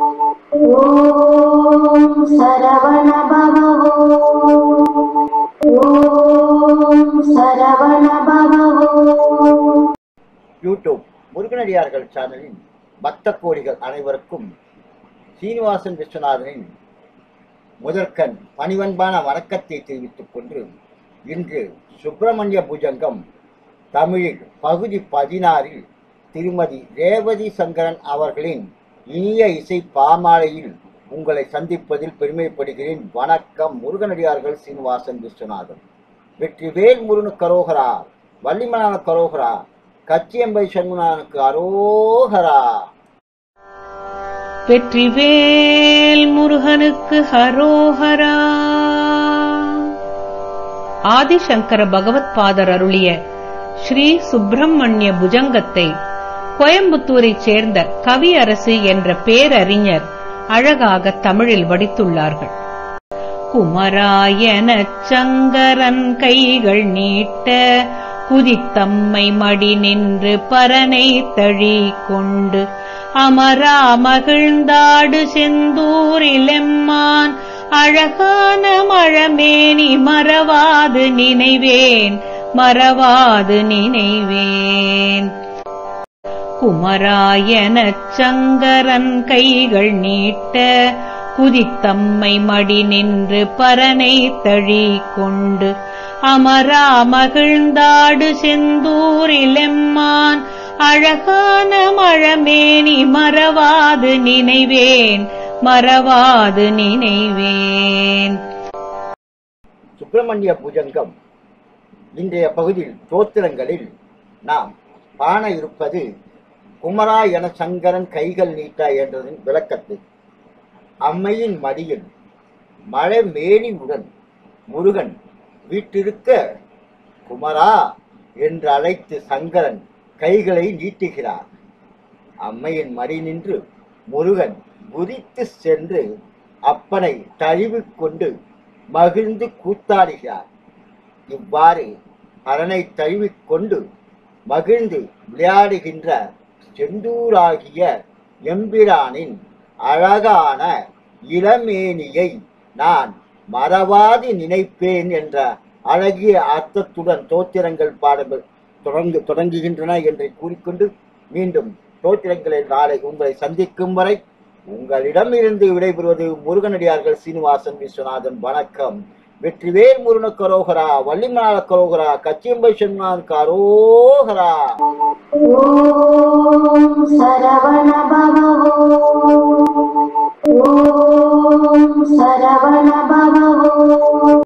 ஓம் YouTube முருகனடியார்கள் சேனலின் பக்த கோடிகள் அனைவருக்கும் சீனிவாசன் விஸ்வநாதனின் முதற்கண் பணிவன்பான வணக்கத்தை தெரிவித்துக் கொண்டு இன்று சுப்பிரமணிய புஜங்கம் தமிழில் பகுதி பதினாறில் திருமதி ரேவதி சங்கரன் அவர்களின் இனிய இசை பாமாலையில் உங்களை சந்திப்பதில் பெருமைப்படுகிறேன். வணக்கம் முருகனடியார்கள் சீனிவாசன் விஸ்வநாதன். வெற்றிவேல் முருகனு கரோகரா வள்ளிமலான கரோகரா கச்சியம்பை சண்முனானுக்கு அரோகரா. வெற்றிவேல் முருகனுக்கு ஹரோஹரா ஆதிசங்கர பகவத் பாதர் அருளிய ஸ்ரீ சுப்பிரமணிய புஜங்கத்தை கோயம்புத்தூரைச் சேர்ந்த கவியரசு என்ற பேரறிஞர் அழகாக தமிழில் வடித்துள்ளார்கள். குமராயனச் சங்கரன் கைகள் நீட்ட குதித்தம்மை மடி நின்று பரனை தழி கொண்டு அமரா மகிழ்ந்தாடு செந்தூரிலெம்மான். அழகான மழமேனி மறவாது நினைவேன் மறவாது நினைவேன். குமராயனச் சங்கரன் கைகள் நீட்ட குதித்தம்மை மடி நின்று பரனை தழி கொண்டு அமரா மகிழ்ந்தாடு செந்தூரிலெம்மான். அழகான மழமேனி மறவாது நினைவேன் மறவாது நினைவேன். சுப்பிரமணிய புஜங்கம். இன்றைய பகுதியில் தோத்திரங்களில் நாம் காண இருப்பது குமரா என சங்கரன் கைகள் நீட்டா என்றதின் விளக்கத்தை. அம்மையின் மடியில் மழை மேனியுடன் முருகன் வீட்டிருக்க குமரா என்று அழைத்து சங்கரன் கைகளை நீட்டுகிறார். அம்மையின் மடி நின்று முருகன் குதித்து சென்று அப்பனை தழுவிக்கொண்டு மகிழ்ந்து கூத்தாடுகிறார். இவ்வாறு அரனை தழுவிக்கொண்டு மகிழ்ந்து விளையாடுகின்ற செந்தூராகிய எம்பிரானின் அழகான இளமேனியை நான் மறவாது நினைப்பேன் என்ற அழகிய அர்த்தத்துடன் தோத்திரங்கள் பாடல்கள் தொடங்கு தொடங்குகின்றன என்று கூறிக்கொண்டு மீண்டும் தோத்திரங்களை நாளை உங்களை சந்திக்கும் வரை உங்களிடமிருந்து விடைபெறுவது முருகனடியார்கள் சீனிவாசன் விஸ்வநாதன். வணக்கம். வெற்றிவேல் முருகன கரோகரா வள்ளிமலாள கரோகரா கச்சியம்பை சண்முகன் கரோகரா ஓம் சரவண